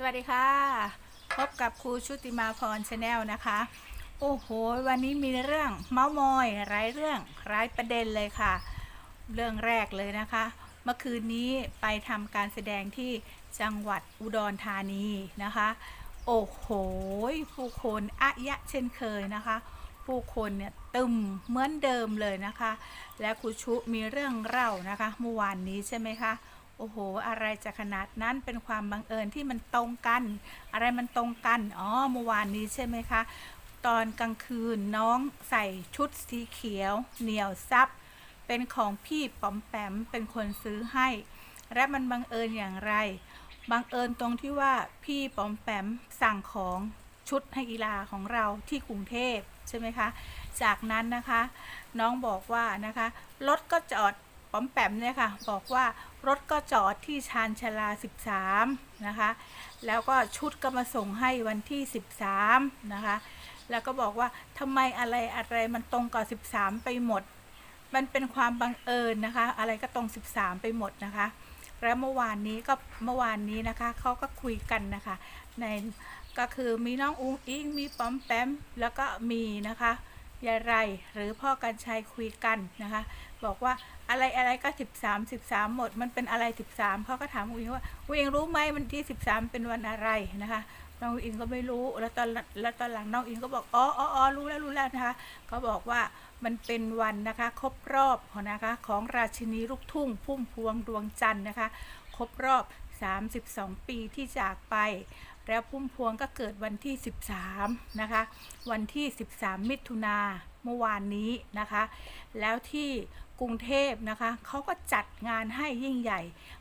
สวัสดีค่ะ พบกับครูชุติมาพรชาแนลนะคะ โอ้โห วันนี้มีเรื่องเมาส์มอยหลายเรื่องหลายประเด็นเลยค่ะ เรื่องแรกเลยนะคะ เมื่อคืนนี้ไปทำการแสดงที่จังหวัดอุดรธานีนะคะ โอ้โห ผู้คนอะยะเช่นเคยนะคะ ผู้คนเนี่ยตึมเหมือนเดิมเลยนะคะ และครูชุมีเรื่องเล่านะคะเมื่อวานนี้ใช่ไหมคะ โอ้โห อะไรจะขนาดนั้นเป็นความบังเอิญที่มันตรงกัน อะไรมันตรงกัน อ๋อ เมื่อวานนี้ใช่ไหมคะ ตอนกลางคืนน้องใส่ชุดสีเขียว เหนียวซับ เป็นของพี่ป๋อมแปมเป็นคนซื้อให้ และมันบังเอิญอย่างไร บังเอิญตรงที่ว่าพี่ป๋อมแปมสั่งของชุดให้กีฬาของเราที่กรุงเทพใช่ไหมคะ จากนั้นนะคะ น้องบอกว่านะคะรถก็จอด ป๋อมแปมเนี่ยค่ะบอกว่ารถก็จอดที่ชานชาลา 13 นะคะ แล้วก็ชุดก็มาส่งให้วันที่ 13 นะคะ แล้วก็บอกว่าทำไมอะไรอะไรมันตรงกับ 13 ไปหมด มันเป็นความบังเอิญนะคะ อะไรก็ตรง 13 ไปหมดนะคะ แล้วเมื่อวานนี้ก็เมื่อวานนี้นะคะเขาก็คุยกันนะคะ ในก็คือมีน้องอุ้งอิงมีป๋อมแปมแล้วก็มีนะคะยายไรหรือพ่อกันชัยคุยกันนะคะ บอกว่าอะไรอะไรก็13 13หมด มันเป็นอะไร13เขาก็ถามอุ้งว่าอุ้งรู้ไหมมันที่13เป็นวันอะไรนะคะน้องอุ้งอิงก็ไม่รู้แล้วตอนแล้วตอนหลังน้องอิงก็บอกอ๋ออ๋อรู้แล้วรู้แล้วนะคะเขาบอกว่ามันเป็นวันนะคะครบรอบนะคะของราชินีลูกทุ่งพุ่มพวงดวงจันทร์นะคะครบรอบ 32 ปีที่จากไป แล้วพุ่มพวงก็เกิดวันที่ 13 นะคะ วันที่ 13 มิถุนาเมื่อวานนี้นะคะ แล้วที่ กรุงเทพนะคะเขาก็จัดงานให้ยิ่งใหญ่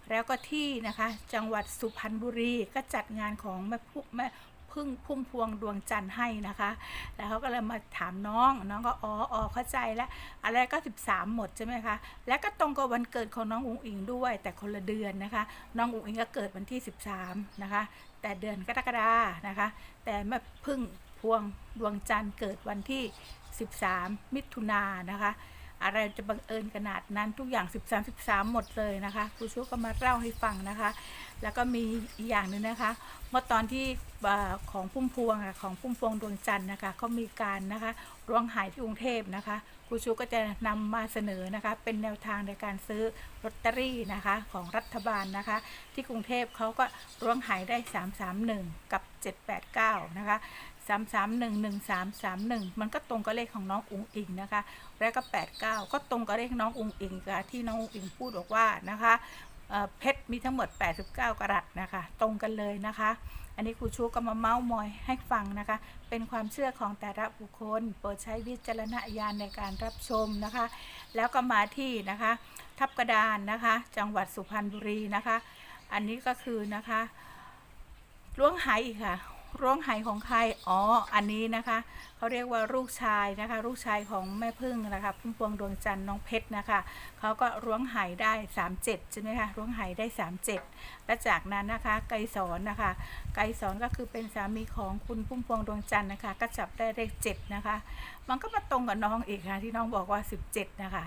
แล้วก็ที่นะคะจังหวัดสุพรรณบุรีก็จัดงานของแม่พุแม่พึ่งพุ่มพวงดวงจันทร์ให้นะคะ แล้วเขาก็เลยมาถามน้องน้องก็อ๋ออ๋อเข้าใจแล้วอะไรก็ 13 หมดใช่ไหมคะ แล้วก็ตรงกับวันเกิดของน้องอุ๋งอิงด้วย แต่คนละเดือนนะคะ น้องอุ๋งอิงก็เกิดวันที่ 13 นะคะ แต่เดือนกรกฎานะคะ แต่แม่พึ่งพวงดวงจันทร์เกิดวันที่ 13 มิถุนายนนะคะ อะไรจะบังเอิญขนาดนั้นทุกอย่าง 13 13 หมดเลยนะคะครูชูก็มาเล่าให้ฟังนะคะแล้วก็มีอีกอย่างหนึ่งนะคะเมื่อตอนที่ของพุ่มพวงอะของพุ่มพวงดวงจันทร์นะคะเขามีการนะคะร้วงหายที่กรุงเทพนะคะครูชูก็จะนำมาเสนอนะคะ เป็นแนวทางในการซื้อลอตเตอรี่นะคะของรัฐบาลนะคะ ที่กรุงเทพเขาก็ร้วงหายได้ 331 กับ 789 นะคะสามสามหนึ่งหนึ่งสามสามหนึ่งมันก็ตรงกับเลขของน้องอุงอิงนะคะ แล้วก็แปดเก้าก็ตรงกับเลขน้องอุงอิงกับที่น้องอุงอิงพูดบอกว่านะคะ เพชรมีทั้งหมด 89 กรัตนะคะ ตรงกันเลยนะคะ อันนี้ครูชูก็มาเมาส์มอยให้ฟังนะคะ เป็นความเชื่อของแต่ละบุคคล โปรดใช้วิจารณญาณในการรับชมนะคะ แล้วก็มาที่นะคะ ทับกระดานนะคะ จังหวัดสุพรรณบุรีนะคะ อันนี้ก็คือนะคะล้วงหายอีกค่ะ ล้วงไหายของใคร อ๋อ อันนี้นะคะเขาเรียกว่าลูกชายนะคะ ลูกชายของแม่พึ่งนะคะพุ่มพวงดวงจันทร์น้องเพชรนะคะเขาก็ล้วงไหายได้ 37ใช่ไหมคะล้วงไหายได้ 37 และจากนั้นนะคะ ไกรสอนนะคะ ไกรสอนก็คือเป็นสามีของคุณพุ่มพวงดวงจันทร์นะคะ ก็จับได้เลข7นะคะ มันก็มาตรงกับน้องอีกค่ะที่น้องบอกว่า 17 นะคะ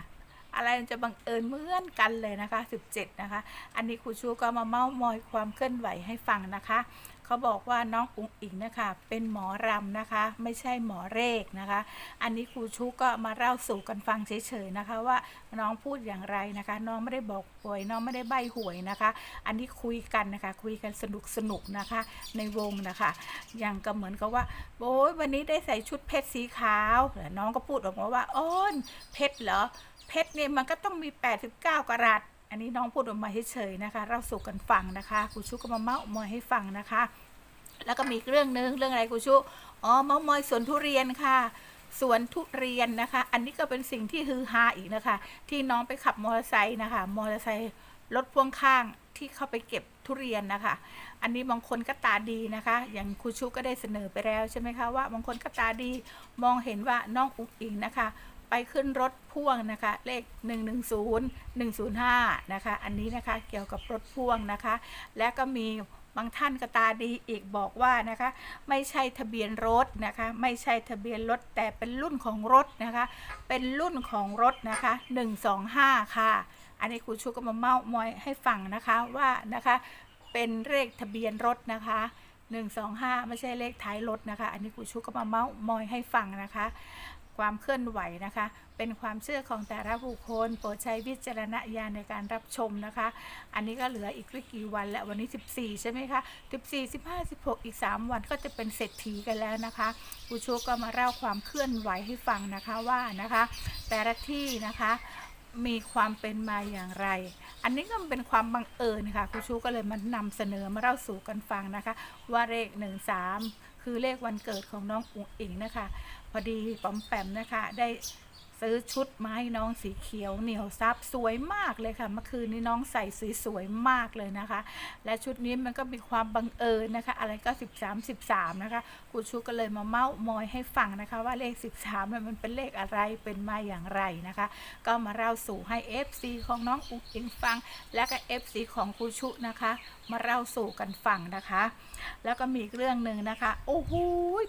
อะไรจะบังเอิญเหมือนกันเลยนะคะ 17 นะคะ อันนี้ครูชูก็มาเมามอยความเคลื่อนไหวให้ฟังนะคะ เขาบอกว่าน้องอุ๋งอิงนะคะ เป็นหมอรำนะคะ ไม่ใช่หมอเลขนะคะ อันนี้ครูชูก็มาเล่าสู่กันฟังเฉยๆนะคะ ว่าน้องพูดอย่างไรนะคะ น้องไม่ได้บอกหวย น้องไม่ได้ใบหวยนะคะ อันนี้คุยกันนะคะ คุยกันสนุกสนุกๆนะคะ ในวงนะคะ อย่างก็เหมือนกับว่าโอ้ยวันนี้ได้ใส่ชุดเพชรสีขาว น้องก็พูดออกมาว่าโอ้นเพชรเหรอเพชรเนี่ยมันก็ต้องมี 89 กรัตอันนี้น้องพูดออกมาเฉยๆนะคะ เราสู่กันฟังนะคะครูชุก็มาเมาส์มอยให้ฟังนะคะ แล้วก็มีเรื่องนึงเรื่องอะไรครูชุอ๋อมาส์มอยสวนทุเรียนค่ะสวนทุเรียนนะคะ อันนี้ก็เป็นสิ่งที่ฮือฮาอีกนะคะ ที่น้องไปขับมอเตอร์ไซค์นะคะมอเตอร์ไซค์รถพ่วงข้างที่เข้าไปเก็บทุเรียนนะคะ อันนี้บางคนก็ตาดีนะคะ อย่างครูชุก็ได้เสนอไปแล้วใช่ไหมคะว่าบางคนก็ตาดีมองเห็นว่าน้องอุ๋งอิงนะคะ ไปขึ้นรถพ่วงนะคะ เลข 110 105 นะคะ อันนี้นะคะเกี่ยวกับรถพ่วงนะคะ และก็มี บางท่านก็ตาดีอีกบอกว่านะคะ ไม่ใช่ทะเบียนรถนะคะ ไม่ใช่ทะเบียนรถแต่เป็นรุ่นของรถนะคะ เป็นรุ่นของรถนะคะ 125 ค่ะ อันนี้ครูชูก็มาเมาส์มอยให้ฟังนะคะว่านะคะเป็นเลขทะเบียนรถนะคะ125 ไม่ใช่เลขท้ายรถนะคะ อันนี้ครูชุก็มาเมาส์มอยให้ฟังนะคะ ความเคลื่อนไหวนะคะ เป็นความเชื่อของแต่ละบุคคล โปรดใช้วิจารณญาณในการรับชมนะคะ อันนี้ก็เหลืออีกไม่กี่วันแล้ววันนี้ 14 ใช่ไหมคะ 14 15 16 อีก 3 วันก็จะเป็นเศรษฐีกันแล้วนะคะครูชูก็มาเล่าความเคลื่อนไหวให้ฟังนะคะว่านะคะ แต่ละที่นะคะมีความเป็นมาอย่างไร อันนี้ก็เป็นความบังเอิญค่ะครูชูก็เลยมานำเสนอมาเล่าสู่กันฟังนะคะ ว่าเลข13 คือเลขวันเกิดของน้องอุ๋งอิงนะคะ พอดีป๋อมแปมนะคะได้ ซื้อชุดมาให้น้องสีเขียวเหนียวซับสวยมากเลยค่ะ เมื่อคืนนี้น้องใส่สวยมากเลยนะคะ และชุดนี้มันก็มีความบังเอิญนะคะ อะไรก็13 13นะคะครูชูก็เลยมาเม้ามอยให้ฟังนะคะ ว่าเลข 13เนี่ยมันเป็นเลขอะไรเป็นมาอย่างไรนะคะ ก็มาเล่าสู่ให้ FC ของน้องอุ๋งอิงฟัง และก็ FC ของครูชุนะคะ มาเล่าสู่กันฟังนะคะ แล้วก็มีอีกเรื่องหนึ่งนะคะโอ้โห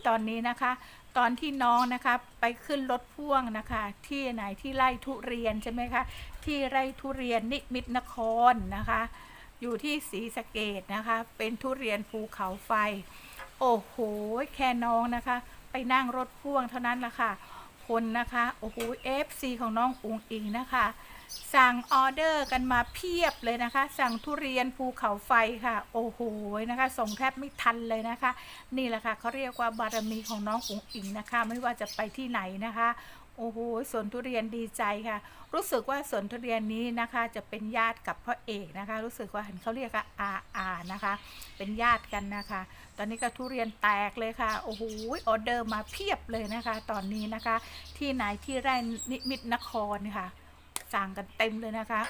ตอนนี้นะคะตอนที่น้องนะคะไปขึ้นรถพ่วงนะคะ ที่ไหนที่ไร่ทุเรียนใช่ไหมคะที่ไร่ทุเรียนนิมิตรนครนะคะ อยู่ที่ศรีสะเกดนะคะ เป็นทุเรียนภูเขาไฟ โอ้โหแค่น้องนะคะ ไปนั่งรถพ่วงเท่านั้นละค่ะ คนนะคะโอ้โห FC ของน้องอุงอิงนะคะ สั่งออเดอร์กันมาเพียบเลยนะคะ สั่งทุเรียนภูเขาไฟค่ะ โอ้โหนะคะ ส่งแทบไม่ทันเลยนะคะ นี่แหละค่ะเขาเรียกว่าบารมีของน้องอุ๋งอิงนะคะ ไม่ว่าจะไปที่ไหนนะคะโอ้โหสวนทุเรียนดีใจค่ะ รู้สึกว่าสวนทุเรียนนี้นะคะ จะเป็นญาติกับพ่อเอกนะคะ รู้สึกว่าเห็นเขาเรียกว่าอาอานะคะ เป็นญาติกันนะคะ ตอนนี้ก็ทุเรียนแตกเลยค่ะโอ้โหออเดอร์มาเพียบเลยนะคะ ตอนนี้นะคะ ที่ไหนที่ไร่นิมิตรนครค่ะ สั่งกันเต็มเลยนะคะ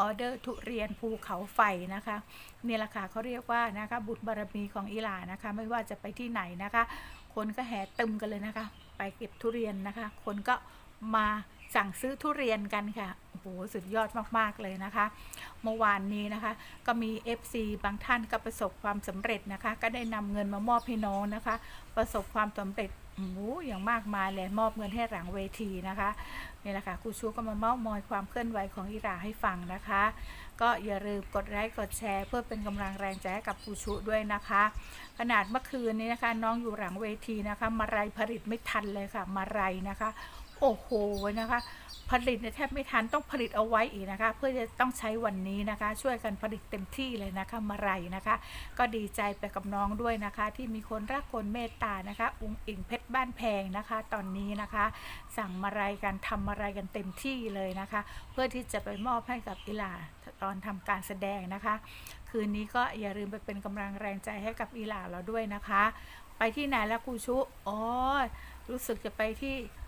ออเดอร์ทุเรียนภูเขาไฟนะคะนี่แหละค่ะเขาเรียกว่านะคะบุตรบารมีของอิหร่านนะคะ ไม่ว่าจะไปที่ไหนนะคะ คนก็แห่เต็มกันเลยนะคะ ไปเก็บทุเรียนนะคะ คนก็มาสั่งซื้อทุเรียนกันค่ะโอ้โหสุดยอดมาก ๆ เลยนะคะ เมื่อวานนี้นะคะ ก็มี FC บางท่านก็ประสบความสำเร็จนะคะ ก็ได้นำเงินมามอบให้น้องนะคะ ประสบความสำเร็จ อ้อย่างมากมายเลยมอบเงินให้หลังเวทีนะคะนี่แหละค่ะครูชูก็มาเมาส์มอยความเคลื่อนไหวของอิราให้ฟังนะคะ ก็อย่าลืมกดไลค์กดแชร์ เพื่อเป็นกำลังแรงใจให้กับครูชูด้วยนะคะ ขนาดเมื่อคืนนี้นะคะ น้องอยู่หลังเวทีนะคะ มาไรผลิตไม่ทันเลยค่ะ มาไรนะคะ โอ้โหนะคะ ผลิตแทบไม่ทันต้องผลิตเอาไว้อีกนะคะ เพื่อจะต้องใช้วันนี้นะคะ ช่วยกันผลิตเต็มที่เลยนะคะมาไรนะคะ ก็ดีใจไปกับน้องด้วยนะคะ ที่มีคนรักคนเมตตานะคะ อุงอิงเพชรบ้านแพงนะคะ ตอนนี้นะคะ สั่งมาไรกันทำมาไรกันเต็มที่เลยนะคะ เพื่อที่จะไปมอบให้กับอิหลาตอนทำการแสดงนะคะ คืนนี้ก็อย่าลืมไปเป็นกำลังแรงใจให้กับอิหลาเราด้วยนะคะ ไปที่ไหนแล้วครูชุอ๋อรู้สึกจะไปที่